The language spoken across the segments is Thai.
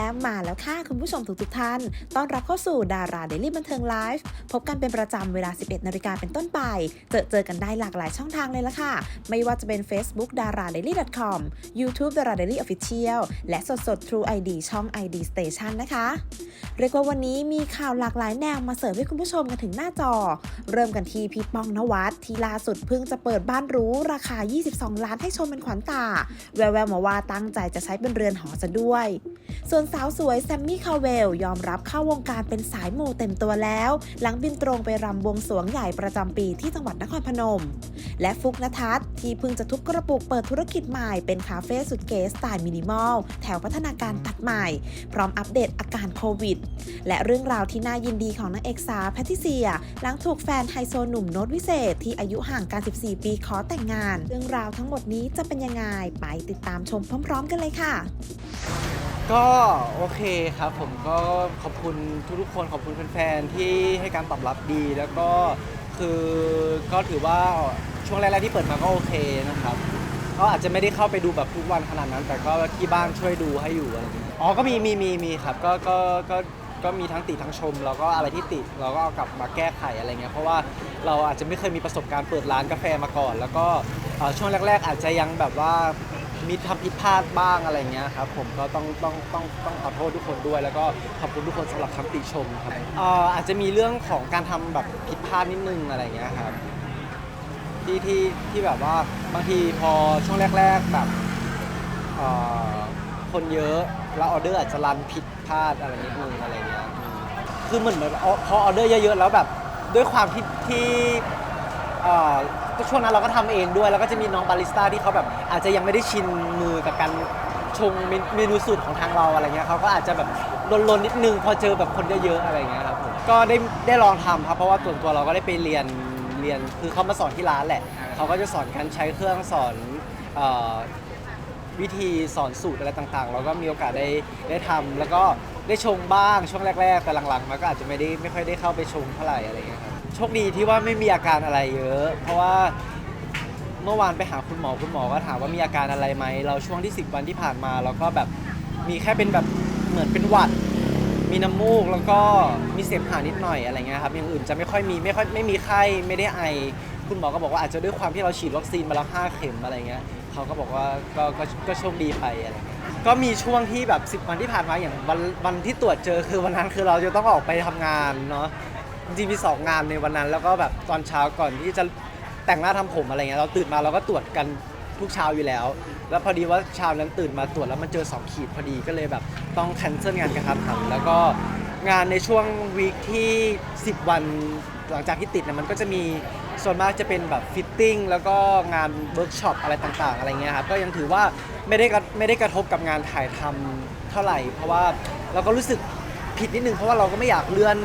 มาแล้วมาแล้วค่ะคุณผู้ชมทุกทุกท่าน ต้อนรับเข้าสู่ดาราเดลี่บันเทิงไลฟ์ พบกันเป็นประจำเวลา 11 นาฬิกาเป็นต้นไป เจอเจอกันได้หลากหลายช่องทางเลยละค่ะ ไม่ว่าจะเป็น Facebook d a r a d a i l y com YouTube d a r a Daily Official และสดสด True ID ช่อง ID Station นะคะ เรียกว่าวันนี้มีข่าวหลากหลายแนวมาเสิร์ฟให้คุณผู้ชมกันถึงหน้าจอ เริ่มกันที่พี่ป้องนวัดที่ล่าสุดเพิ่งจะเปิดบ้านรู้ราคา 22 ล้านให้ชมเป็นขวัญตา แววๆมาว่าตั้งใจจะใช้เป็นเรือนหอซะด้วย ส่วนสาวสวยแซมมี่คาเวลยอมรับเข้าวงการเป็นสายมูเต็มตัวแล้ว หลังบินตรงไปรำบวงสวงใหญ่ประจำปีที่จังหวัดนครพนม และฟุกนทัศน์ที่เพิ่งจะทุบกระปุกเปิดธุรกิจใหม่เป็นคาเฟ่สุดเก๋สไตล์มินิมอล แถวพัฒนาการตัดใหม่ พร้อมอัปเดตอาการโควิด และเรื่องราวที่น่ายินดีของนางเอกสาวแพทริเซีย หลังถูกแฟนไฮโซหนุ่มโน้ตวิเศษ ที่อายุห่างกัน 14 ปีขอแต่งงาน เรื่องราวทั้งหมดนี้จะเป็นยังไงไปติดตามชมพร้อม ๆ กันเลยค่ะ ก็โอเคครับผมก็ขอบคุณทุกๆคนขอบคุณแฟนๆที่ให้การตอบรับดี แล้วก็คือก็ถือว่าช่วงแรกๆที่เปิดมาก็โอเคนะครับก็อาจจะไม่ได้เข้าไปดูแบบทุกวันขนาดนั้น แต่ก็ที่บ้านช่วยดูให้อยู่อะไรอย่างเงี้ยอ๋อก็มีมีมีมีครับก็ก็ก็ก็มีทั้งติทั้งชม แล้วก็อะไรที่ติเราก็เอากลับมาแก้ไขอะไรเงี้ยเพราะว่าเราอาจจะไม่เคยมีประสบการณ์เปิดร้านกาแฟมาก่อน แล้วก็เอ่อช่วงแรก ๆ อาจจะยังแบบว่า มีทำผิดพลาดบ้างอะไรเงี้ยครับผมก็ต้องต้องต้องต้องขอโทษทุกคนด้วย แล้วก็ขอบคุณทุกคนสำหรับคำติชมครับเอ่ออาจจะมีเรื่องของการทำแบบผิดพลาดนิดนึงอะไรเงี้ยครับที่ที่ที่แบบว่าบางทีพอช่วงแรก ๆแบบเอ่อคนเยอะแล้วออเดอร์อาจจะรันผิดพลาดอะไรนิดนึงอะไรเงี้ยอืมคือเหมือนแบบพอออเดอร์เยอะๆแล้วแบบด้วยความที่ที่ เอ่อ ช่วงนั้นเราก็ทำเองด้วย แล้วก็จะมีน้องบาริสต้าที่เขาแบบอาจจะยังไม่ได้ชินมือกับการชงเมนเมนูสูตรของทางเราอะไรเงี้ยเขาก็อาจจะแบบลนๆนิดนึงพอเจอแบบคนเยอะๆอะไรเงี้ยครับผมก็ได้ได้ลองทำครับเพราะว่าส่วนตัวเราก็ได้ไปเรียนเรียนคือเขามาสอนที่ร้านแหละเขาก็จะสอนการใช้เครื่องสอนเอ่อวิธีสอนสูตรอะไรต่างๆ เราก็มีโอกาสได้ได้ทำแล้วก็ได้ชงบ้างช่วงแรก ๆ แต่หลังๆมาก็อาจจะไม่ได้ไม่ค่อยได้เข้าไปชงเท่าไหร่อะไรเงี้ยครับ โชคดีที่ว่าไม่มีอาการอะไรเยอะ เพราะว่าเมื่อวานไปหาคุณหมอคุณหมอก็ถามว่ามีอาการอะไรไหมเราช่วงที่ 10 วันที่ผ่านมาเราก็แบบมีแค่เป็นแบบเหมือนเป็นหวัด มีน้ำมูกแล้วก็มีเสมหะนิดหน่อยอะไรเงี้ยครับอย่างอื่นจะไม่ค่อยมีไม่ค่อยไม่มีไข้ไม่ได้ไอ คุณหมอก็บอกว่าอาจจะด้วยความที่เราฉีดวัคซีนมาแล้ว5เข็มอะไรเงี้ยเขาก็บอกว่าก็ก็ก็โชคดีไปอะไรเงี้ยก็มีช่วงที่แบบ 10 วันที่ผ่านมาอย่างวันวันที่ตรวจเจอคือวันนั้นคือเราจะต้องออกไปทำงานเนาะ จริงๆมีสองงานในวันนั้น แล้วก็แบบตอนเช้าก่อนที่จะแต่งหน้าทำผมอะไรเงี้ยเราตื่นมาเราก็ตรวจกันทุกเช้าอยู่แล้ว แล้วพอดีว่าเช้านั้นตื่นมาตรวจแล้วมันเจอ 2 ขีดพอดีก็เลยแบบต้องแคนเซิลงานกระทันหันแล้วก็งานในช่วงวีคที่ 10 วันหลังจากที่ติดเนี่ยมันก็จะมีส่วนมากจะเป็นแบบฟิตติ้งแล้วก็งานเวิร์กช็อปอะไรต่างๆ อะไรเงี้ยครับก็ยังถือว่าไม่ได้ไม่ได้กระทบกับงานถ่ายทำเท่าไหร่ เพราะว่าเราก็รู้สึกผิดนิดนึงเพราะว่าเราก็ไม่อยากเลื่อน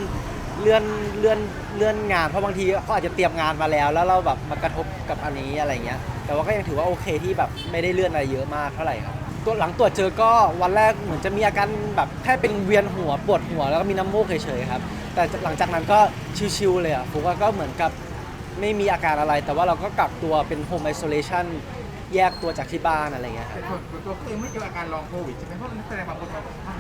เลื่อนเลื่อนเลื่อนงานเพราะบางทีเขาอาจจะเตรียมงานมาแล้ว แล้วเราแบบมากระทบกับอันนี้อะไรเงี้ย แต่ว่าก็ยังถือว่าโอเคที่แบบไม่ได้เลื่อนอะไรเยอะมากเท่าไหร่ครับตัวหลังตรวจเจอก็วันแรกเหมือนจะมีอาการแบบแค่เป็นเวียนหัวปวดหัวแล้วก็มีน้ำมูกเฉยๆครับ แต่หลังจากนั้นก็ชิวๆเลยอะฟุกว่าก็เหมือนกับไม่มีอาการอะไร แต่ว่าเราก็กักตัวเป็นโฮมไอโซเลชันแยกตัวจากที่บ้านอะไรเงี้ยครับ แต่ตัวเองไม่เจออาการลองโควิดใช่ไหมเพราะนักแสดงบางคน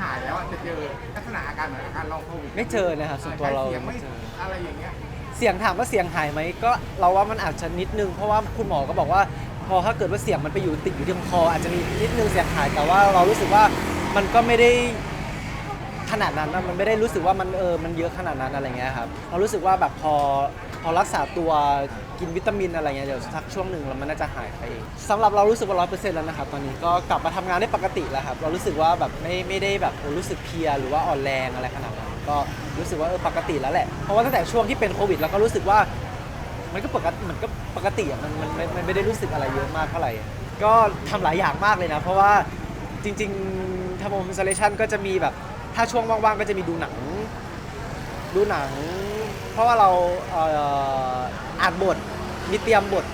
หายแล้วอาจจะเจอลักษณะอาการเหมือนอาการลองโควิดไม่เจอนะครับส่วนตัวเราใช้เสียงไม่ไม่เจอ อะไรอย่างเงี้ยเสียงถามว่าเสียงหายไหมก็เราว่ามันอาจจะนิดนึงเพราะว่าคุณหมอก็บอกว่า พอถ้าเกิดว่าเสียงมันไปอยู่ติดอยู่ที่คอ อาจจะมีนิดนึงเสียงหายแต่ว่าเรารู้สึกว่ามันก็ไม่ได้ขนาดนั้นนะมันไม่ได้รู้สึกว่ามันเออมันเยอะขนาดนั้นอะไรเงี้ยครับเรารู้สึกว่าแบบพอ พอรักษาตัวกินวิตามินอะไรเงี้ยเดี๋ยวสักช่วงหนึ่งแล้วมันน่าจะหายไปเองสำหรับเรารู้สึกว่าร้อยเปอร์เซ็นต์แล้วนะครับตอนนี้ก็กลับมาทำงานได้ปกติแล้วครับเรารู้สึกว่าแบบไม่ไม่ได้แบบโอ้รู้สึกเพลียหรือว่าอ่อนแรงอะไรขนาดนั้นก็รู้สึกว่าเออปกติแล้วแหละเพราะว่าตั้งแต่ช่วงที่เป็นโควิดเราก็รู้สึกว่า มันก็ปกติมันก็ปกติอะมันมันมันมันไม่ได้รู้สึกอะไรเยอะมากเท่าไหร่ก็ทำหลายอย่างมากเลยนะ เพราะว่าจริงๆทำโฮม i ซเลชันก็จะมีแบบถ้าช่วงว่างๆก็จะมีดูหนัง ดูหนัง เพราะว่าเราเอ่ออ่านบทมีเตรียมบท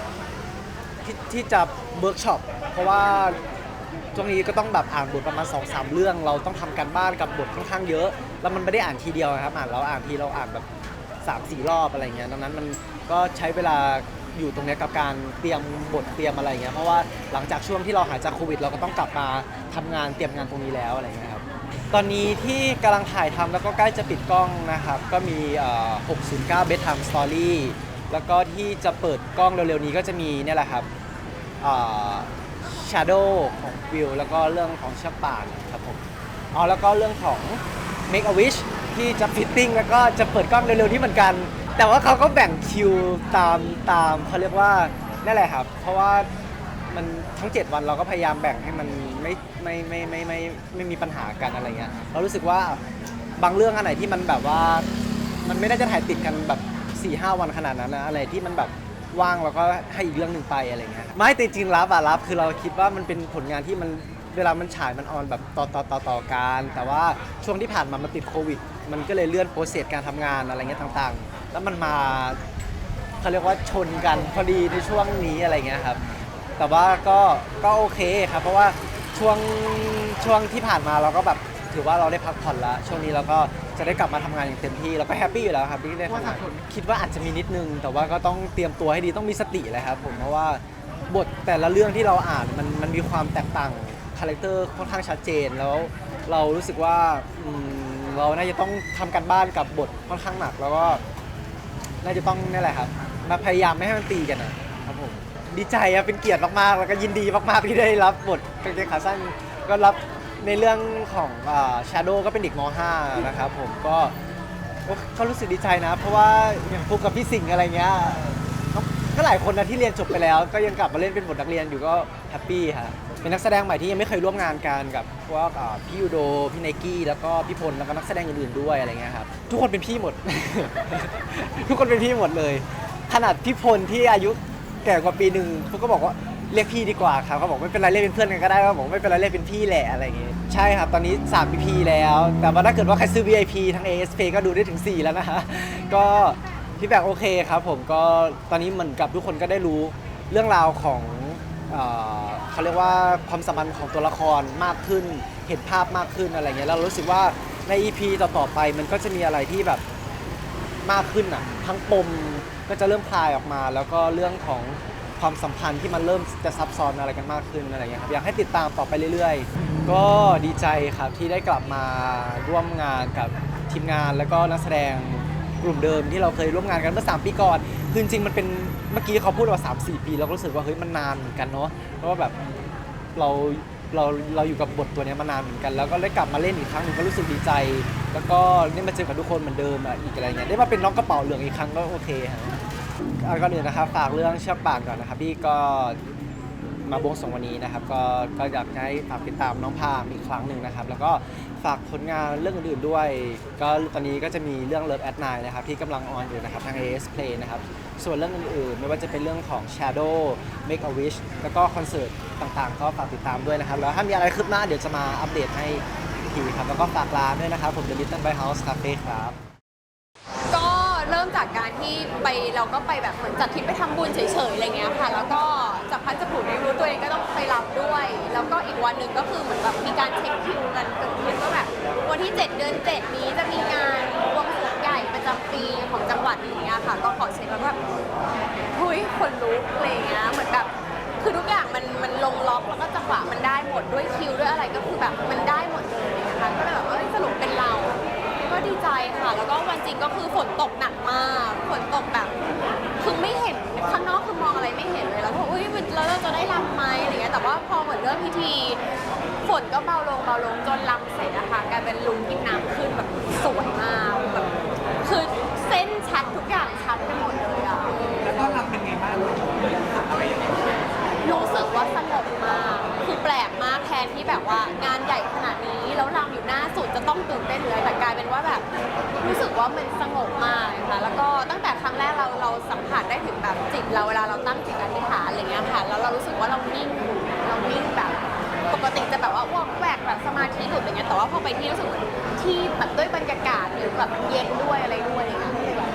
ที่ที่จะเวิร์กช็อปเพราะว่าช่วงนี้ก็ต้องแบบอ่านบทประมาณ2อสเรื่อง เราต้องทำการบ้านกับบทค่อนข้างเยอะ แล้วมันไม่ได้อ่านทีเดียวนะครับ อ่านเราอ่านทีเราอ่านแบบสามสี่รอบอะไรเงี้ยดังนั้นมันก็ใช้เวลาอยู่ตรงเนี้ยกับการเตรียมบทเตรียมอะไรเงี้ยเพราะว่าหลังจากช่วงที่เราหายจากโควิด เราก็ต้องกลับมาทำงานเตรียมงานตรงนี้แล้วอะไรเงี้ยครับ ตอนนี้ที่กำลังถ่ายทำแล้วก็ใกล้จะปิดกล้องนะครับ ก็มีเอ่อ609 Bedtime Story แล้วก็ที่จะเปิดกล้องเร็วๆนี้ก็จะมีเนี่ยแหละครับเอ่อ Shadow ของวิวแล้วก็เรื่องของเชือกป่านครับผมอ๋อแล้วก็เรื่องของ Make a Wish ที่จะฟิตติ้งแล้วก็จะเปิดกล้องเร็วๆนี้เหมือนกัน แต่ว่าเขาก็แบ่งคิวตามตามเขาเรียกว่านั่นแหละครับ เพราะว่ามันทั้ง 7 วันเราก็พยายามแบ่งให้มัน ไม่ไม่ไม่ไม่ไม่ไม่ไม่มีปัญหากันอะไรเงี้ยเรารู้สึกว่าบางเรื่องอันไหนที่มันแบบว่า มันไม่ได้จะถ่ายติดกันแบบ4ี่ห้าวันขนาดนั้นนะอะไรที่มันแบบว่างเราก็ให้อีกเรื่องหนึ่งไปอะไรเงี้ยไม่แต่จริงรับอะรับคือเราคิดว่ามันเป็นผลงานที่มันเวลามันฉายมันออนแบบต่อต่อต่อต่อกันแต่ว่าช่วงที่ผ่านมามันติดโควิด มันก็เลยเลื่อนโปรเซสการทำงานอะไรเงี้ยต่างๆ แล้วมันมาเขาเรียกว่าชนกันพอดีในช่วงนี้อะไรเงี้ยครับ แต่ว่าก็ก็โอเคครับ เพราะว่า ช่วงช่วงที่ผ่านมาเราก็แบบถือว่าเราได้พักผ่อนแล้วช่วงนี้เราก็จะได้กลับมาทำงานอย่างเต็มที่เราก็แฮปปี้อยู่แล้วครับที่ได้ทำงานคิดว่าอาจจะมีนิดนึง แต่ว่าก็ต้องเตรียมตัวให้ดีต้องมีสติเลยครับผมเพราะว่าบทแต่ละเรื่องที่เราอ่านมันมันมีความแตกต่างคาแรคเตอร์ค่อนข้างชัดเจนแล้วเรารู้สึกว่าอืมเราน่าจะต้องทำการบ้านกับบทค่อนข้างหนัก แล้วก็น่าจะต้องนี่แหละครับมาพยายามไม่ให้มันตีกันนะครับผม ดีใจอะเป็นเกียรติมากๆ แล้วก็ยินดีมากๆที่ได้รับบทกางเกงขาสั้นก็รับในเรื่องของชาโดก็เป็นเด็กม .5 นะครับผมก็ก็รู้สึกดีใจนะ เพราะว่าอย่างฟุกกับพี่สิงห์อะไรเงี้ยก็หลายคนนะที่เรียนจบไปแล้ว ก็ยังกลับมาเล่นเป็นบทนักเรียนอยู่ก็แฮปปี้ฮะเป็นนักแสดงใหม่ที่ยังไม่เคยร่วมงานกันกับพวกพี่ยูโดพี่ไนกี้แล้วก็พี่พลแล้วก็นักแสดงอื่นๆด้วยอะไรเงี้ยครับทุกคนเป็นพี่หมด ทุกคนเป็นพี่หมดเลย ขนาดพี่พลที่อายุ แก่กว่าปีหนึ่งพวกก็บอกว่าเรียกพี่ดีกว่าครับเขาบอกไม่เป็นไรเรียกเป็นเพื่อนกันก็ได้เขาบอกไม่เป็นไรเรียกเป็นพี่แหละอะไรอย่างงี้ใช่ครับตอนนี้3 PP แล้ว แต่ว่าถ้าเกิดว่าใครซื้อ VIP ทั้ง ASP ก็ดูได้ถึง 4 แล้วนะฮะก็พี่แบกโอเคครับผมก็ตอนนี้เหมือนกับทุกคนก็ได้รู้เรื่องราวของเอ่อเขาเรียกว่าความสัมพันธ์ของตัวละครมากขึ้น เห็นภาพมากขึ้นอะไรเงี้ยแล้วรู้สึกว่าใน EP ต่อๆไปมันก็จะมีอะไรที่แบบมากขึ้นอะทั้งปม ก็จะเริ่มคลายออกมา แล้วก็เรื่องของความสัมพันธ์ที่มันเริ่มจะซับซ้อนอะไรกันมากขึ้นอะไรเงี้ยครับอยากให้ติดตามต่อไปเรื่อยๆ ก็ดีใจครับที่ได้กลับมาร่วมงานกับทีมงานแล้วก็นักแสดงกลุ่มเดิมที่เราเคยร่วมงานกันเมื่อ 3 ปีก่อน คือจริงๆมันเป็นเมื่อกี้เขาพูดว่า 3 4 ปี เราก็รู้สึกว่าเฮ้ยมันนานเหมือนกันเนาะเพราะว่าแบบเรา เราเราอยู่กับบทตัวเนี้ยมานานเหมือนกัน แล้วก็ได้กลับมาเล่นอีกครั้งหนึ่งก็รู้สึกดีใจ แล้วก็ได้มาเจอกับทุกคนเหมือนเดิมอะอีกอะไรเงี้ยได้มาเป็นน้องกระเป๋าเหลืองอีกครั้งก็โอเคฮะเอาก่อนอื่นนะครับฝากเรื่องเชือกป่านก่อนนะครับพี่ก็มาบวงสรวงวันนี้นะครับก็ก็อยากให้ฝากติดตามน้องพามอีกครั้งหนึ่งนะครับ แล้วก็ฝากผลงานเรื่องอื่นๆด้วย ก็ตอนนี้ก็จะมีเรื่อง Love at Night นะครับที่กำลังออนอยู่นะครับทาง AS Play นะครับ ส่วนเรื่องอื่นๆ ไม่ว่าจะเป็นเรื่องของ Shadow Make a Wish แล้วก็คอนเสิร์ตต่างๆ ก็ฝากติดตามด้วยนะครับ แล้วถ้ามีอะไรคืบหน้าเดี๋ยวจะมาอัปเดตให้อีกทีครับ แล้วก็ฝากร้านด้วยนะครับ ผม The Little By House Cafe ครับ ก็เริ่มจากการที่ไปเราก็ไปแบบเหมือนจัดทริปไปทำบุญเฉยๆอะไรเงี้ยค่ะ แล้วก็จากพันจะผูกไม่รู้ตัวเองก็ต้องไปรับด้วย แล้วก็อีกวันหนึ่งก็คือเหมือนแบบมีการเช็คคิวกันเกิดขึ้นว่าแบบวันที่ 7 เดือน 7 นี้จะ แล้วก็แบบหุยคนลุกอะไรเงี้ยเหมือนแบบคือทุกอย่างมันมันลงล็อกแล้วก็จังหวะมันได้หมดด้วยคิวด้วยอะไรก็คือแบบมันได้หมดเลยนะคะก็เลยแบบเอ้ยสรุปเป็นเรา ก็ดีใจค่ะ แล้วก็วันจริงก็คือฝนตกหนักมากฝนตกแบบคือไม่เห็นข้างนอกคือมองอะไรไม่เห็นเลยแล้วก็อุ้ยแล้วเราจะได้รำไหมอะไรเงี้ยแต่ว่าพอเหมือนเริ่มพิธี ฝนก็เบาลงเบาลงจนรำเสร็จนะคะกลายเป็นลุงกินน้ำ นที่แบบว่างานใหญ่ขนาดนี้ แล้วรำอยู่หน้าสุดจะต้องตื่นเต้นเลยแต่กลายเป็นว่าแบบรู้สึกว่ามันสงบมากนะคะแล้วก็ตั้งแต่ครั้งแรกเราเราสัมผัสได้ถึงแบบจิตเราเวลาเราตั้งจิตอธิษฐานอะไรเงี้ยค่ะแล้วเรารู้สึกว่าเรานิ่งเรานิ่งแบบปกติจะแบบว่าวอกแวกแบบสมาธิหลุดอะไรเงี้ยแต่ว่าพอไปที่รู้สึกเหมือนที่แบบด้วยบรรยากาศหรือแบบเย็นด้วยอะไรด้วยอะไรเงี้ยก็เลยแบบ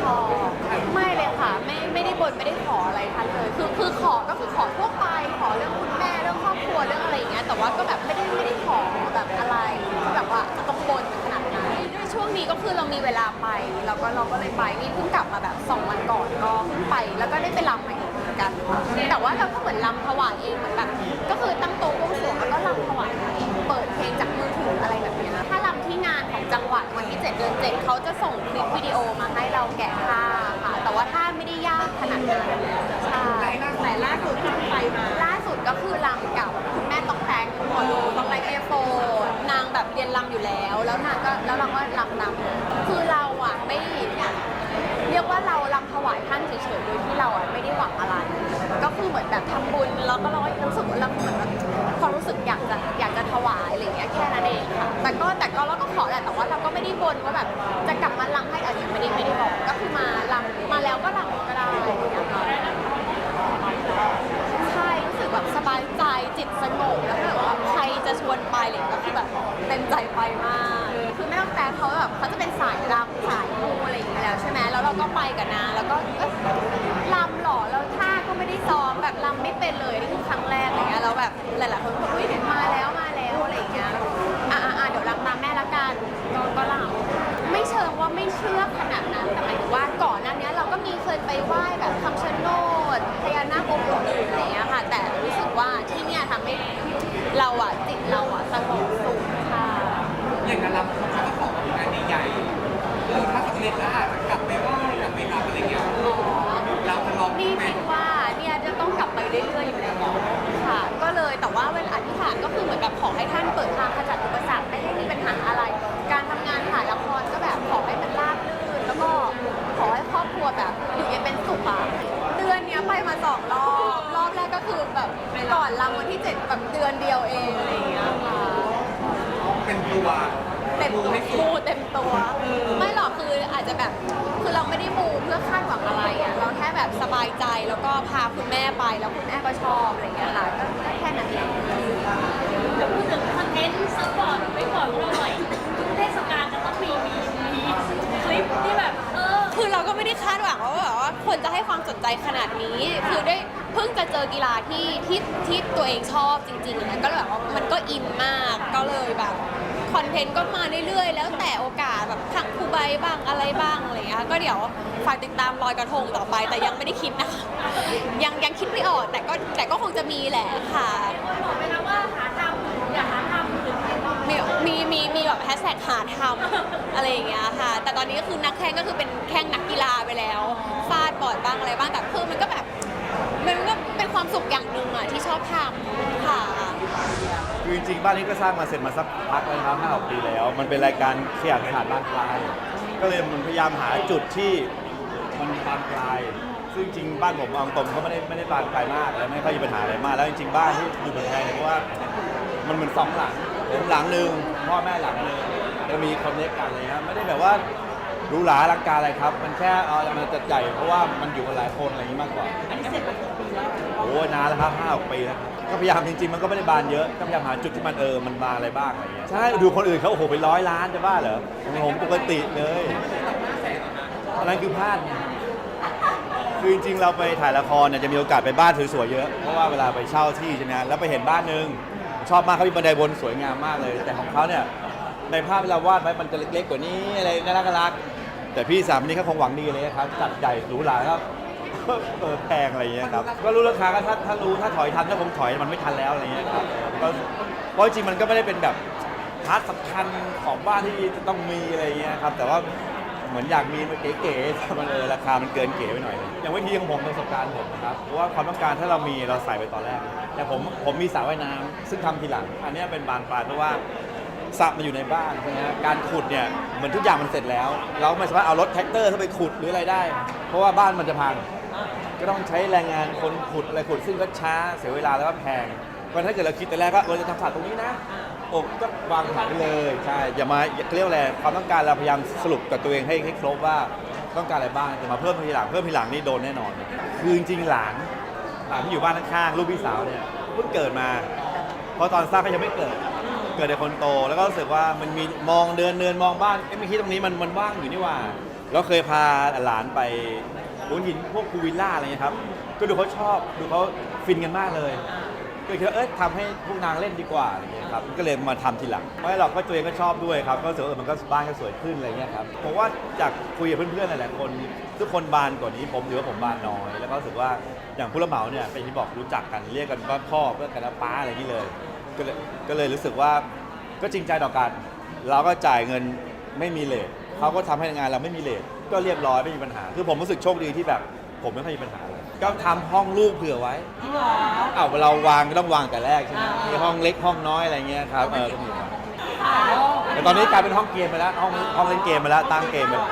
ชอบไม่เลยค่ะ ไม่ไม่ได้บนไม่ได้ขออะไรท่านเลย คือคือขอก็คือขอทั่วไปขอเรื่อง แต่ว่าก็แบบไม่ได้ไม่ได้ขอแบบอะไรที่แบบว่าจะต้องบนขนาดนั้นด้วยช่วงนี้ก็คือเรามีเวลาไปเราก็เราก็เลยไปนี่เพิ่งกลับมาแบบสองวันก่อนก็เพิ่ไป แล้วก็ได้ไปรำมาอีกเหมือนกันแต่ว่าเราก็เหมือนรำถวายเองเหมือนแบบก็คือตั้งโต๊ะก้วงสวงแล้วก็รำถวายเปิดเพลงจากมือถืออะไรแบบนี้ยถ้ารำที่งานของจังหวัดวันที่ 7 เดือน7เขาจะส่งคลิปวิดีโอมาให้เราแกะค่ะ เฉยโดยที่เราอะไม่ได้หวังอะไร ก็คือนแบบทำบุญแล้วก็เราก็รู้สึกว่าเราเหมือนแบบความรู้สึกอยากจะอยากจะถวายอะไรอย่างเงี้ยแค่นั้นเองค่ะแต่ก็แต่ก็เราก็ขอแหละแต่ว่าเราก็ไม่ได้บนว่าแบบจะกลับมาลำให้อะไรอย่างไม่ได้ไม่ได้บอกก็คือมาลำมาแล้วก็ลำก็ได้อะไรอย่างเงี้ยค่ะใช่รู้สึกแบบสบายใจจิตสงบแล้วก็แบบว่าใครจะชวนไปอะไรอย่างเลยก็คือแบบเต็มใจไปมาก คือแม่ต้องแต่เขาแบบเขาจะเป็นสายรำสาย แล้วเราก็ไปกันนะแล้วก็เอ๊ะลำหล่อแล้วท่าก็ไม่ได้ซ้อมแบบลำไม่เป็นเลยนี่คือครั้งแรกอะไรเงี้ยแล้วแบบหลายๆคนบอกเฮ้ยมาแล้วมาแล้วอะไรอย่างเงี้ยแล้วอะอะอะเดี๋ยวลำตามแม่ละกันก็ก็ลำไม่เชิงว่าไม่เชื่อขนาดนั้นแต่หมายถึงว่าก่อนหน้านี้เราก็มีเคยไปไหว้แบบคำ คือเราไม่ได้มูเพื่อคาดหวังอะไรอะเราแค่แบบสบายใจแล้วก็พาคุณแม่ไปแล้วคุณแม่ก็ชอบอะไรอย่างเงี้ยค่ะก็แค่นั้นเองพูดถึงคอนเทนต์ซัพพอร์ตไม่ก่อนเราหน่อยทุกเทศกาลจะต้องมีมีมีคลิปที่แบบเออคือเราก็ไม่ได้คาดหวังว่าแบบว่าคนจะให้ความสนใจขนาดนี้ คือได้เพิ่งจะเจอกีฬาที่ที่ที่ตัวเองชอบจริงๆอย่างเงี้ยก็เลยแบบว่ามันก็อินมากก็เลยแบบ คอนเทนต์ก็มาเรื่อยๆ แล้วแต่โอกาสแบบทางครูใบบ้างอะไรบ้างอะไรอย่างเงี้ยก็เดี๋ยวฝากติดตามลอยกระทงต่อไป แต่ยังไม่ได้คิดนะคะยังยังคิดไม่ออกแต่ก็แต่ก็คงจะมีแหละค่ะคนบอกไปแล้วว่าหาทำอย่าหาทำหรือมีมีมีมีแบบแฮชแท็กหาทำอะไรอย่างเงี้ยค่ะ แต่ตอนนี้ก็คือนักแข่งก็คือเป็นแข่งนักกีฬาไปแล้วฟาดบอร์ดบ้างอะไรบ้างแต่คือมันก็แบบ มันก็เป็นความสุขอย่างหนึ่งอะที่ชอบทำค่ะ คือจริงๆบ้านนี้ก็สร้างมาเสร็จมาสักพักแล้วนะครับห้าปีแล้ว มันเป็นรายการขยันขาดบานปลาย ก็เลยมันพยายามหาจุดที่มันบานปลาย ซึ่งจริงบ้านผมเอาตรงก็ไม่ได้ไม่ได้บานปลายมากและไม่ค่อยมีปัญหาอะไรมาก แล้วจริงๆบ้านที่อยู่เมืองไทยเนี่ยเพราะว่ามันเหมือนสองหลังผมหลังหนึ่งพ่อแม่หลังหนึ่งแล้วมีคอนเนคกันเลยครับไม่ได้แบบว่าหรูหราอลังการอะไรครับ มันแค่เอามันจัดใหญ่เพราะว่ามันอยู่กันหลายคนอะไรอย่างนี้มากกว่า อันนี้เสร็จมากี่ปีแล้วโอ้ นานแล้วครับห้าหกปีแล้วก็พยายามจริงๆ มันก็ไม่ได้บานเยอะก็พยายามหาจุดที่มันเออมันบานอะไรบ้างอะไรเงี้ยใช่ดูคนอื่นเขาโอ้โหเป็นร้อยล้านจะบ้าเหรอของผมปกติเลยอันนั้นคือพลาดไงคือจริงๆเราไปถ่ายละครเนี่ยจะมีโอกาสไปบ้านสวยๆเยอะเพราะว่าเวลาไปเช่าที่ใช่ไหมแล้วไปเห็นบ้านหนึ่งชอบมากเขามีบันไดบนสวยงามมากเลย แต่ของเขาเนี่ยในภาพที่เราวาดไว้มันจะเล็กๆกว่านี้อะไรน่ารักน่ารักแต่พี่สามคนนี้เขาคงหวังดีเลยนะครับจัดใหญ่หรูหราครับ เออแพงอะไรเงี้ยครับก็รู้ราคาก็ถ้าถ้ารู้ถ้าถอยทันก็คงถอยมันไม่ทันแล้วอะไรเงี้ยครับก็เพราะจริงๆมันก็ไม่ได้เป็นแบบพาร์ทสำคัญของบ้านที่จะต้องมีอะไรเงี้ยครับแต่ว่าเหมือนอยากมีมันเก๋ๆแต่มันเออราคามันเกินเก๋ไปหน่อย อย่างวิธีของผมประสบการณ์ผมนะครับเพราะว่าความต้องการถ้าเรามีเราใส่ไปตอนแรก แต่ผมผมมีสระว่ายน้ำซึ่งทำทีหลัง อันเนี้ยเป็นบานปลายเพราะว่าสระมันอยู่ในบ้านใช่ไหมฮะการขุดเนี่ยเหมือนทุกอย่างมันเสร็จแล้ว เราไม่สามารถเอารถแท็กเตอร์เข้าไปขุดหรืออะไรได้ เพราะว่าบ้านมันจะพัง ก็ต้องใช้แรงงานคนขุดอะไรขุดซึ่งก็ช้าเสียเวลาแล้วก็แพงเพราะถ้าเกิดเราคิดแต่แรกว่าเราจะทำสระตรงนี้นะอ้ก็วางแผนไปเลยใช่อย่ามาอย่าเรียกอะไรความต้องการเราพยายามสรุปกับตัวเองให้ให้ครบว่าต้องการอะไรบ้างจะมาเพิ่มทีหลังเพิ่มทีหลังนี่โดนแน่นอน คือจริงๆหลานหลานที่อยู่บ้านข้างๆลูกพี่สาวเนี่ยเพิ่งเกิดมา เพราะตอนสร้างเขายังไม่เกิดเกิดในคนโต แล้วก็รู้สึกว่ามันมีมองเดินเดินมองบ้านเอ้ไม่คิดตรงนี้มันมันว่างอยู่นี่ว่าแล้วเคยพาหลานไป หัวหินพวกพูวิลล่าอะไรเงี้ยครับ ก็ดูเขาชอบดูเขาฟินกันมากเลย ก็เลยคิดว่าเอ้ยทำให้พวกนางเล่นดีกว่าอะไรเงี้ยครับก็เลยมาทำทีหลังไม่หรอกก็ตัวเองก็ชอบด้วยครับก็รู้สึกว่าเออมันก็บ้านก็สวยขึ้นอะไรเงี้ยครับผมว่าจากคุยกับเพื่อนๆหลายๆคน ทุกคนบานกว่านี้ผมถือว่าผมบานน้อย แล้วก็รู้สึกว่าอย่างผู้รับเหมาเนี่ยเป็นที่บอกรู้จักกันเรียกกันว่าพ่อเรียกกันว่าป้าอะไรอย่างนี้เลย ก็เลยก็เลยรู้สึกว่าก็จริงใจต่อกัน เราก็จ่ายเงินไม่มีเลทเขาก็ทำให้งานเราไม่มีเลท ก็เรียบร้อยไม่มีปัญหา คือผมรู้สึกโชคดีที่แบบ ผมไม่ค่อยมีปัญหาเลยก็ทำห้องลูกเผื่อไว้อ้าวเราวางก็ต้องวางแต่แรกใช่ไหมมีห้องเล็กห้องน้อยอะไรเงี้ยครับเออก็มีไว้แต่ตอนนี้กลายเป็นห้องเกมไปแล้วห้องห้องเล่นเกมไปแล้วตั้งเกมไปแล้ว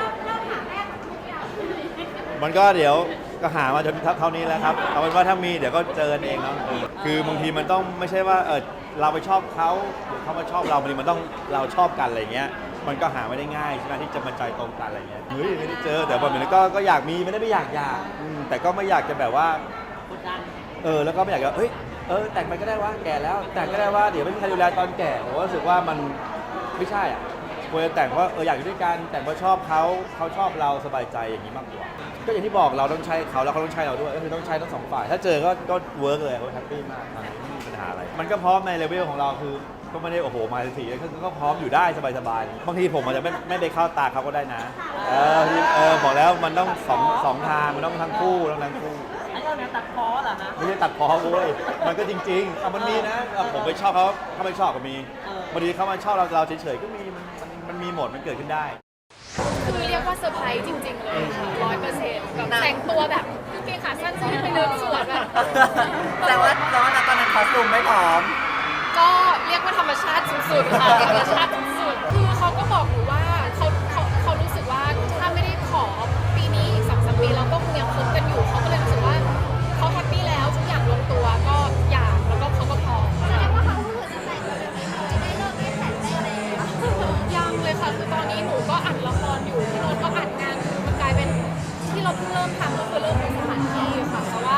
มันก็เดี๋ยวก็หามาจนเท่านี้แล้วครับเอาเป็นว่าถ้ามีเดี๋ยวก็เจอกันเองเนาะเออคือบางทีมันต้องไม่ใช่ว่าเออเราไปชอบเขาหรือเขามาชอบเราบางทีมันต้องเราชอบกันอะไรเงี้ย มันก็หาไม่ได้ง่ายใช่ไหมที่จะมาใจตรงกันอะไรเงี้ยเฮ้ยไม่ได้เจอแต่ว่าเหมือนก็ก็อยากมีไม่ได้ไม่อยากอยากอืมแต่ก็ไม่อยากจะแบบว่าเออแล้วก็ไม่อยากจะเฮ้ยเออแต่งไปก็ได้ว่าแก่แล้ว แต่งก็ได้ว่าเดี๋ยวไม่มีใครดูแลตอนแก่ผมก็รู้สึกว่ามันไม่ใช่อะควรจะแต่งว่าเอออยากอยู่ด้วยกันแต่งเพราะชอบเขาเขาชอบเราสบายใจอย่างนี้มากกว่า ก็อย่างที่บอกเราต้องใช้เขาแล้วเขาต้องใช้เราด้วยก็คือต้องใช้ทั้งสองฝ่าย ถ้าเจอก็ก็เวิร์กเลยเขาแฮปปี้มากครับไม่มีปัญ หาอะไร มันก็พร้อมในเลเวลของเราคือก็ไม่ได้โอ้โหมาสิทีก็ก็พร้อมอยู่ได้สบายๆบางทีผมอาจจะไม่ไม่ได้เข้าตาเขาก็ได้นะ เออเออบอกแล้วมันต้องสองสองทางมันต้องทั้งคู่ต้องทั้งคู่ อันนี้เราเนี่ยตัดพ้อเหรอฮะ ไม่ใช่ตัดพ้อเว้ย มันก็จริงๆอะมันมีนะอะผมไปชอบเขาเขาไม่ชอบก็มีเออ บางทีเขามาชอบเราเราเฉยๆก็มีมันมันมันมีหมดมันเกิดขึ้นได้ คือเรียกว่าเซอร์ไพรส์จริง ๆ เลยค่ะร้อยเปอร์เซ็นต์แบบแต่งตัวแบบกางเกงขาสั้นใส่ไปเดินสวนแบบแต่ว่าแต่ว่าต อนนั้นคอสตูมไม่พร้อม ก็เรียกว่าธรรมชาติสุดๆค่ะธรรมชาติสุดๆคือเขาก็บอกหนูว่าเขาเขาเขารู้สึกว่าถ้าไม่ได้ขอปีนี้อีกสองสามปีเราก็คงยังคบกันอยู่เขาก็เลยรู้สึกว่าเขาแฮปปี้แล้วทุกอย่างลงตัวก็อยากแล้วก็เขาก็พร้อมแสดงว่าเขาคือจะแต่งจะได้เลิกได้แต่งได้อะไรยังเลยค่ะคือตอนนี้หนูก็อัดละครอยู่พี่โน้ตก็อัดงานคือมันกลายเป็นที่เราเพิ่งเริ่มทำก็คือเริ่มเป็นสถานที่ค่ะเพราะว่า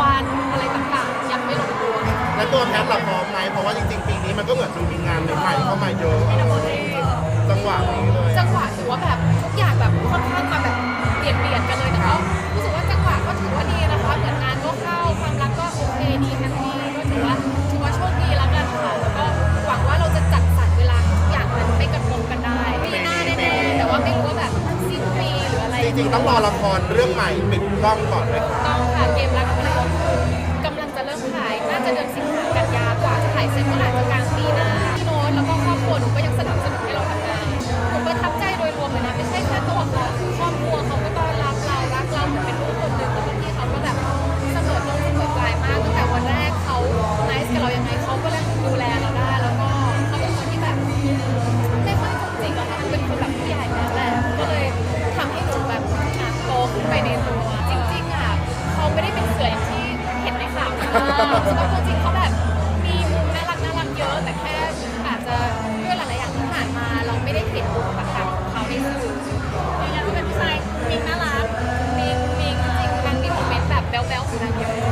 วันอะไรต่างๆยังไม่ลงตัว และตัวแพทย์ล่ะพร้อมไหมเพราะว่าจริงๆปีนี้มันก็เหมือนดูมีงานใหม่ๆเข้ามาเยอะจังหวะนี้เลยจังหวะถือว่าแบบทุกอย่างแบบค่อนข้างมาแบบเบียดเบียดกันเลยแต่ก็รู้สึกว่าจังหวะก็ถือว่าดีนะคะเหมือนงานก็เข้าความรักก็โอเคดีแฮปปี้ก็ถือว่าถือว่าโชคดีแล้วกันค่ะแล้วก็หวังว่าเราจะจัดสรรเวลาทุกอย่างมันไม่กระทบกันได้ปีหน้าแน่ๆแต่ว่าไม่รู้ว่าแบบสิ้นปีหรืออะไรจริงๆต้องรอละครเรื่องใหม่ปิดกล้องก่อนเลยค่ะต้องค่ะเกมรักกับพลังกำลั นะคะแล้วตัวจริงเขาแบบมีมุมน่ารักน่ารักเยอะ แต่แค่อาจจะด้วยหลายๆอย่างที่ผ่านมา เราไม่ได้เห็นมุมแบบของเขาในสื่อยืนยันว่าเป็นผู้ชายมิงน่ารักมิงมิงจริงๆมันมีโมเมนต์แบบแบ๊วๆของนางเยอะ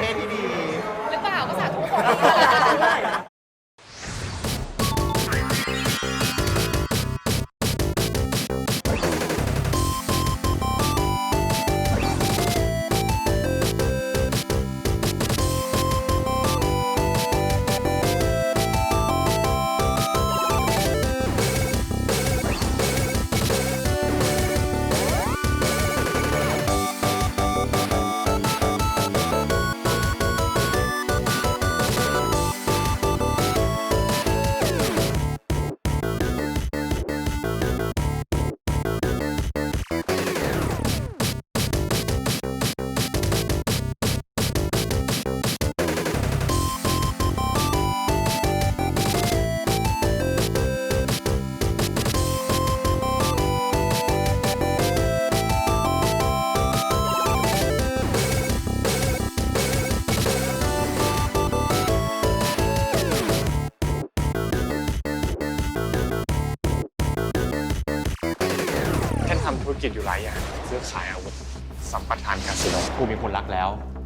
ถือ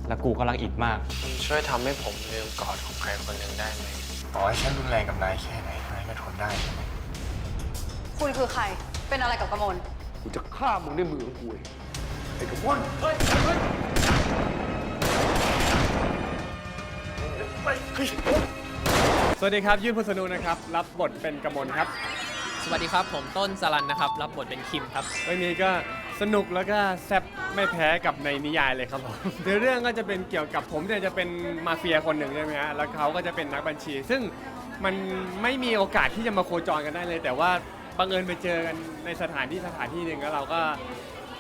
แล้วและกูก็รักอีกมากช่วยทำให้ผมลืมกอดของใครคนหนึ่งได้ไหม ต่อให้ฉันรุนแรงกับนายแค่ไหนนายก็ทนได้ใช่ไหมคุณคือใคร เป็นอะไรกับกมล กูจะฆ่ามึงด้วยมือของกูเองไอ้กบวนสวัสดีครับ ยื่นพุทธนุนะครับ รับบทเป็นกมลครับสวัสดีครับ ผมต้นสลันนะครับ รับบทเป็นคิมครับ เรื่องนี้ก็ สนุกแล้วก็แซ่บไม่แพ้กับในนิยายเลยครับผม ในเรื่องก็จะเป็นเกี่ยวกับผมเนี่ยจะเป็นมาเฟียคนหนึ่งใช่ไหมฮะแล้วเขาก็จะเป็นนักบัญชี ซึ่งมันไม่มีโอกาสที่จะมาโคจรกันได้เลย แต่ว่าบังเอิญไปเจอกันในสถานที่สถานที่หนึ่งแล้วเราก็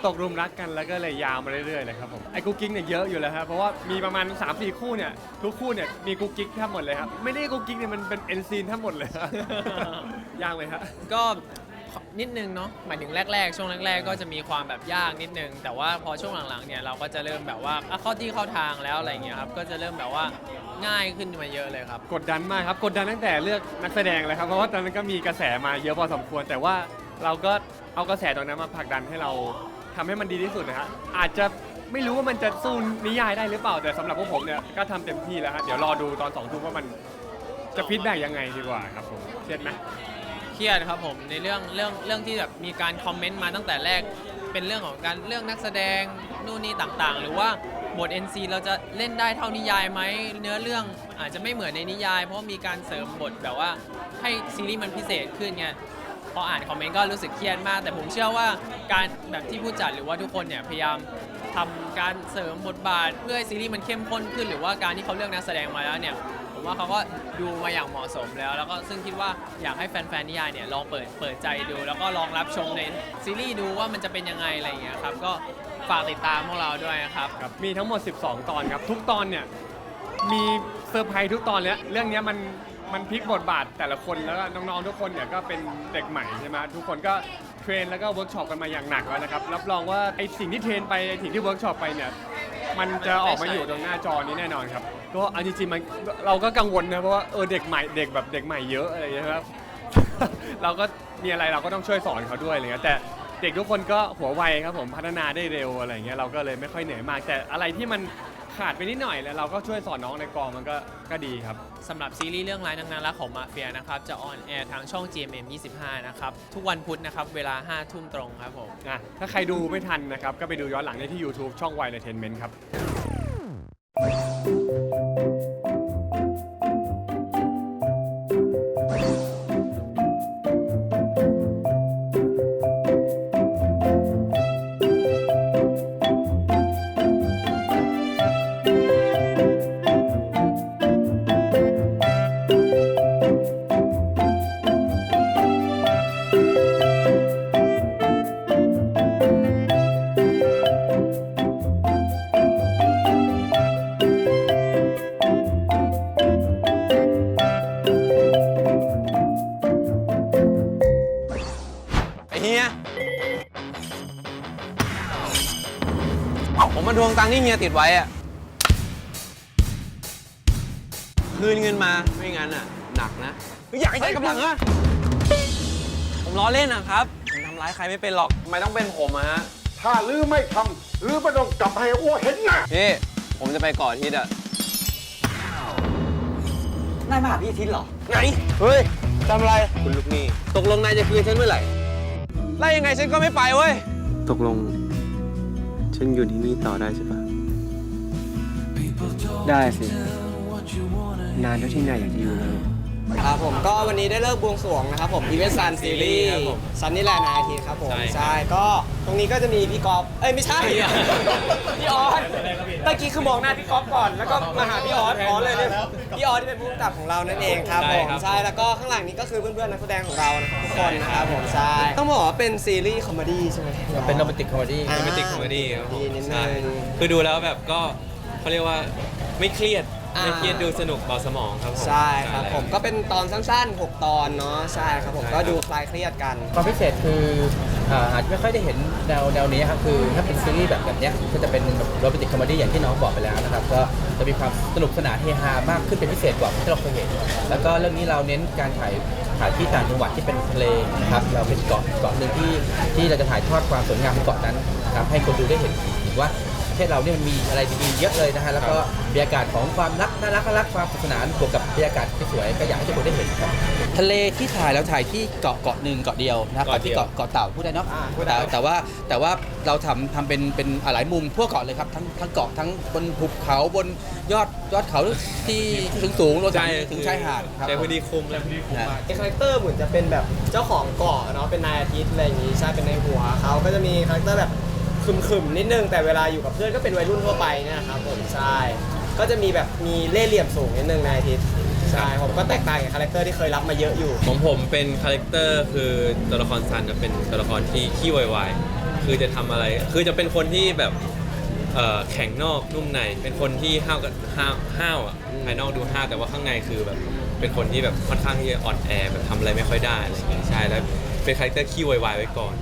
ตกหลุมรักกันแล้วก็เลยยาวมาเรื่อยๆเลยครับผมไอ้กุ๊กกิ๊กเนี่ยเยอะอยู่แล้วครับเพราะว่ามีประมาณ3-4คู่เนี่ยทุกคู่เนี่ยมีกุ๊กกิ๊กทั้งหมดเลยครับไม่ได้กุ๊กกิ๊กเนี่ยมันเป็นเอ็นซีนทั้งหมดเลยครับ ยากเลยครับ ก็ นิดนึงเนาะหมายถึงแรก ๆ ช่วงแรก ๆ ก็จะมีความแบบยากนิดนึง แต่ว่าพอช่วงหลังๆเนี่ยเราก็จะเริ่มแบบว่าอะเข้าที่เข้าทางแล้วอะไรเงี้ยครับก็จะเริ่มแบบว่าง่ายขึ้นมาเยอะเลยครับ กดดันมากครับ กดดันตั้งแต่เลือกนักแสดงเลยครับ เพราะว่าตอนนั้นก็มีกระแสมาเยอะพอสมควร แต่ว่าเราก็เอากระแสตรงนั้นมาผลักดันให้เราทำให้มันดีที่สุดนะฮะอาจจะไม่รู้ว่ามันจะสู้นิยายได้หรือเปล่า แต่สำหรับพวกผมเนี่ยก็ทำเต็มที่แล้วฮะเดี๋ยวรอดูตอนสองทุ่มว่ามันจะฟีดแบ็กยังไงดีกว่าครับผมเครียดไหม เครียดครับผมในเรื่องเรื่องเรื่องที่แบบมีการคอมเมนต์มาตั้งแต่แรกเป็นเรื่องของการเรื่องนักแสดงนู่นนี่ต่างๆ หรือว่าบท NC เราจะเล่นได้เท่านิยายไหมเนื้อเรื่องอาจจะไม่เหมือนในนิยาย เพราะมีการเสริมบทแบบว่าให้ซีรีส์มันพิเศษขึ้นไงพออ่านคอมเมนต์ก็รู้สึกเครียดมาก แต่ผมเชื่อว่าการแบบที่ผู้จัดหรือว่าทุกคนเนี่ยพยายามทำการเสริมบทบาทเพื่อให้ซีรีส์มันเข้มข้นขึ้น หรือว่าการที่เขาเลือกนักแสดงมาแล้วเนี่ย ว่าเขาก็ดูมาอย่างเหมาะสมแล้ว แล้วก็ซึ่งคิดว่าอยากให้แฟนๆนิยายเนี่ยลองเปิดเปิดใจดู แล้วก็ลองรับชมในซีรีส์ดูว่ามันจะเป็นยังไงอะไรอย่างเงี้ยครับก็ฝากติดตามพวกเราด้วยนะครับ ครับมีทั้งหมด 12 ตอนครับ ทุกตอนเนี่ย มีเซอร์ไพรส์ทุกตอนเลย เรื่องเนี้ยมันมันพลิกบทบาทแต่ละคนแล้วก็น้องๆ ทุกคนเนี่ยก็เป็นเด็กใหม่ใช่ไหมทุกคนก็เทรนแล้วก็เวิร์กช็อปกันมาอย่างหนักแล้วนะครับ รับรองว่าไอสิ่งที่เทรนไปไอสิ่งที่เวิร์กช็อปไปเนี่ย มันจะออกมาอยู่ตรงหน้าจอนี้แน่นอนครับ ก็เอาจริงๆมันเราก็กังวลนะเพราะว่าเออเด็กใหม่เด็กแบบเด็กใหม่เยอะอะไรอย่างเงี้ยครับ เราก็มีอะไรเราก็ต้องช่วยสอนเขาด้วยอะไรเงี้ยแต่เด็กทุกคนก็หัวไวครับผมพัฒนาได้เร็วอะไรเงี้ยเราก็เลยไม่ค่อยเหนื่อยมาก แต่อะไรที่มัน ขาดไปนิดหน่อยแล้วเราก็ช่วยสอนน้องในกองมันก็ก็ดีครับ สำหรับซีรีส์เรื่องร้ายนางนารักของมาเฟียนะครับ จะออนแอร์ทางช่อง GMM 25 นะครับ ทุกวันพุธนะครับ เวลา 5 ทุ่มตรงครับผมอะถ้าใครดูไม่ทันนะครับ ก็ไปดูย้อนหลังได้ที่ YouTube ช่อง Y Entertainment ครับ ทวงตังค์ที่เฮียติดไว้อะคืนเงินมาไม่งั้นอะ หนักนะอยากใช้กำลังอะผมล้อเล่นนะครับผมทำร้ายใครไม่เป็นหรอกทำไมต้องเป็นผมอะฮะถ้าลือไม่ทำลือไม่ต้องกลับให้อ้วเห็นนะพี่ผมจะไปเกาะอาทิตย์อะนายมาหาพี่อาทิตย์เหรอ ไงเฮ้ยทำอะไรคุณลูกหนี่ ตกลงนายจะคืนฉันเมื่อไหร่ไล่ยังไงฉันก็ไม่ไปเว้ย ตกลง ฉันอยู่ที่นี่ต่อได้ใช่ปะ ได้สิ นานเท่าที่นายอยากจะอยู่เลย ครับผมก็วันนี้ได้เลิกบวงสรวงนะครับผมอีเวนต์ซันซีรีส์ซันนี่แหละนายอาทิตย์ครับผม ใช่ครับใช่ ก็ตรงนี้ก็จะมีพี่กอฟเอ้ยไม่ใช่ พี่ออสเมื่อกี้คือมองหน้าพี่กอฟก่อน แล้วก็มาหาพี่ออสอ๋อเลยเนี่ยพี่ออสที่เป็นผู้กำกับของเรานั่นเองครับผมใช่แล้วก็ข้างหลังนี้ก็คือเพื่อนๆนักแสดงของเรานะครับทุกคนนะครับผมใช่ต้องบอกว่าเป็นซีรีส์คอมเมดี้ใช่ไหม เป็นโรแมนติกคอมเมดี้อ่าโรแมนติกคอมเมดี้ครับผมดีนิดนึง ใช่คือดูแล้วแบบก็เขาเรียกว่า ไม่เครียดอ่า ไม่เครียดดูสนุกเบาสมองครับผมใช่ครับผมก็เป็นตอนสั้นๆ 6 ตอนเนาะใช่ครับผมก็ดูคลายเครียดกัน ความพิเศษคืออ่าอาจจะไม่ค่อยได้เห็นแนวแนวนี้ครับคือถ้าเป็นซีรีส์แบบแบบเนี้ยก็จะเป็นแบบโรแมนติกคอมเมดี้อย่างที่น้องบอกไปแล้วนะครับก็จะมีความสนุกสนานเฮฮามากขึ้นเป็นพิเศษกว่าที่เราเคยเห็น แล้วก็เรื่องนี้เราเน้นการถ่ายถ่ายที่ต่างจังหวัดที่เป็นทะเลนะครับเราเป็นเกาะเกาะหนึ่งที่ที่เราจะถ่ายทอดความสวยงามของเกาะนั้นนะครับให้คนดูได้เห็นถึงว่า ประเทศเราเนี่ยมันมีอะไรดีๆเยอะเลยนะฮะแล้วก็บรรยากาศของความรักน่ารักน่ารักความสนุกสนานบวกกับบรรยากาศที่สวยก็อยากให้ทุกคนได้เห็นครับ ทะเลที่ถ่ายเราถ่ายที่เกาะเกาะหนึ่งเกาะเดียวนะครับเกาะเดีที่ยวเกาะเกาะเต่าพูดได้เนาะอ่าพูดได้ แต่แต่ว่าแต่ว่าเราทำทำเป็นเป็นอ่าหลายมุมทั่วเกาะเลยครับทั้งทั้งเกาะทั้งบนภูเขาบนยอดยอดเขาที่สูงสูงๆรวมถึงถึงชายหาดครับใช้พื้นที่คุ้มเลยนะคาแรคเตอร์เหมือนจะเป็นแบบเจ้าของเกาะเนาะเป็นนายอาทิตย์อะไรอย่างงี้ใช่เป็นในหัวเขาก็จะมีคาแรคเตอร์แบบ ขึมๆนิดนึงแต่เวลาอยู่กับเพื่อนก็เป็นวัยรุ่นทั่วไปเนยนะครับผมใช่ก็จะมีแบบมีเล่ห์เหลี่ยมสูงนิดนึงนายอาทิตย์ใช่ผมก็แตกต่างจากคาแรคเตอร์ที่เคยรับมาเยอะอยู่ ของผมเป็นคาแรคเตอร์คือตัวละครซันจะเป็นตัวละครที่ขี้วายๆคือจะทำอะไร คือจะเป็นคนที่แบบเอ่อแข็งนอกนุ่มใน เป็นคนที่ห้าวกับห้าวห้าวอะภายนอกดูห้าวแต่ว่าข้างในคือแบบเป็นคนที่แบบค่อนข้างที่จะอ่อนแอแบบทำอะไรไม่ค่อยได้อะไรอย่างเงี้ยใช่แล้วเป็นคาแรคเตอร์ขี้วายๆไว้ก่อน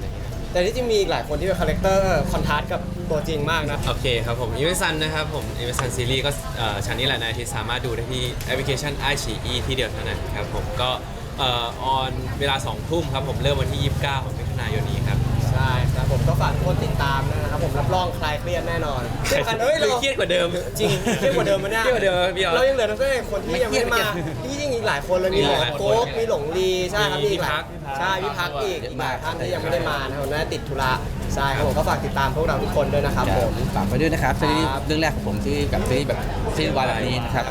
แต่ที่จริงมีอีกหลายคนที่เป็นคาแรคเตอร์คอนทราสต์กับตัวจริงมากนะ โอเคครับผมอีเวนซันนะครับผมอีเวนซันซีรีส์ก็เอ่อชั้นนี้แหละนายที่สามารถดูได้ที่แอปพลิเคชันไอชีอีที่เดียวเท่านั้นครับผมก็เอ่อออนเวลา2ทุ่มครับผมเริ่มวันที่ 29ของมิถุนายนนี้ครับ ใช่ครับผมก็ฝากทุกคนติดตามนะครับผมรับรองคลายเครียดแน่นอนใช่เฮ้ยหรือเครียดกว่าเดิม จริงเครียดกว่าเดิมมั้ยเนี่ยเครียดกว่าเดิมพี่ออสเรายังเหลือนักแสดงคนที่ยังไม่ได้มาที่จริงอีกหลายคนเลยมีหมอหลายคนโก๊กมีหลงลีใช่ครับมีมีอีกหลายพี่พักใช่พี่พักอีกอีกหลายท่านที่ยังไม่ได้มานะครับน่าจะติดธุระใช่ครับผมก็ฝากติดตามพวกเราทุกคนด้วยนะครับผมฝากไปด้วยนะครับซีรีส์เรื่องแรกของผมที่กับซีรีส์แบบซีรีส์วายแบบนี้นะครับ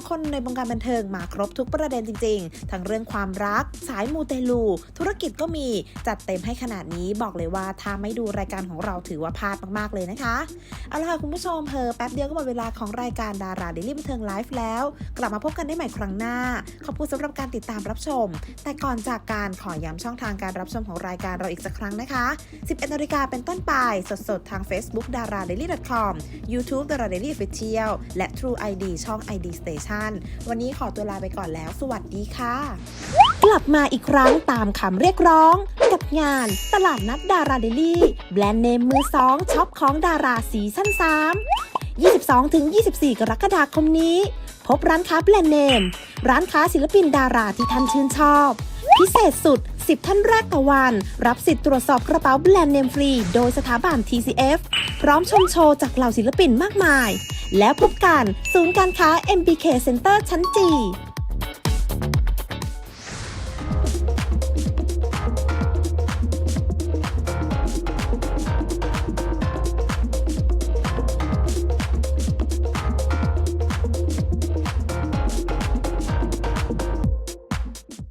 2 คนในวงการบันเทิงมาครบทุกประเด็นจริง ๆ ทั้งเรื่องความรัก สายมูเตลู ธุรกิจก็มีจัดเต็มให้ขนาดนี้บอกเลยว่าถ้าไม่ดูรายการของเราถือว่าพลาดมากๆเลยนะคะเอาละค่ะคุณผู้ชมเพอแป๊บเดียวก็หมดเวลาของรายการดาราเดลี่บันเทิงไลฟ์แล้ว กลับมาพบกันได้ใหม่ครั้งหน้า ขอบคุณสำหรับการติดตามรับชม แต่ก่อนจากการขอย้ำช่องทางการรับชมของรายการเราอีกสักครั้งนะคะ 11นาฬิกาเป็นต้นไปสดๆ ทาง Facebook ารา a d a i l y c o m com ยูทูบดารา d a i l y ฟิ f เ c i a l และ True ID ช่อง ID Station วันนี้ขอตัวลาไปก่อนแล้ว สวัสดีค่ะ กลับมาอีกครั้งตามคำเรียกร้อง กับงานตลาดนัดดาราเดลี่ แบรนด์เนมมือสองช็อปของดาราสีสั้น3 22-24 กรกฎาคมนี้ พบร้านค้าแบรนด์เนม ร้านค้าศิลปินดาราที่ท่านชื่นชอบ พิเศษสุด 10 ท่านแรกต่อวัน รับสิทธิ์ตรวจสอบกระเป๋าแบรนด์เนมฟรี โดยสถาบัน TCF พร้อมชมโชว์จากเหล่าศิลปินมากมาย แล้วพบกันศูนย์การค้า MBK Center ชั้นจี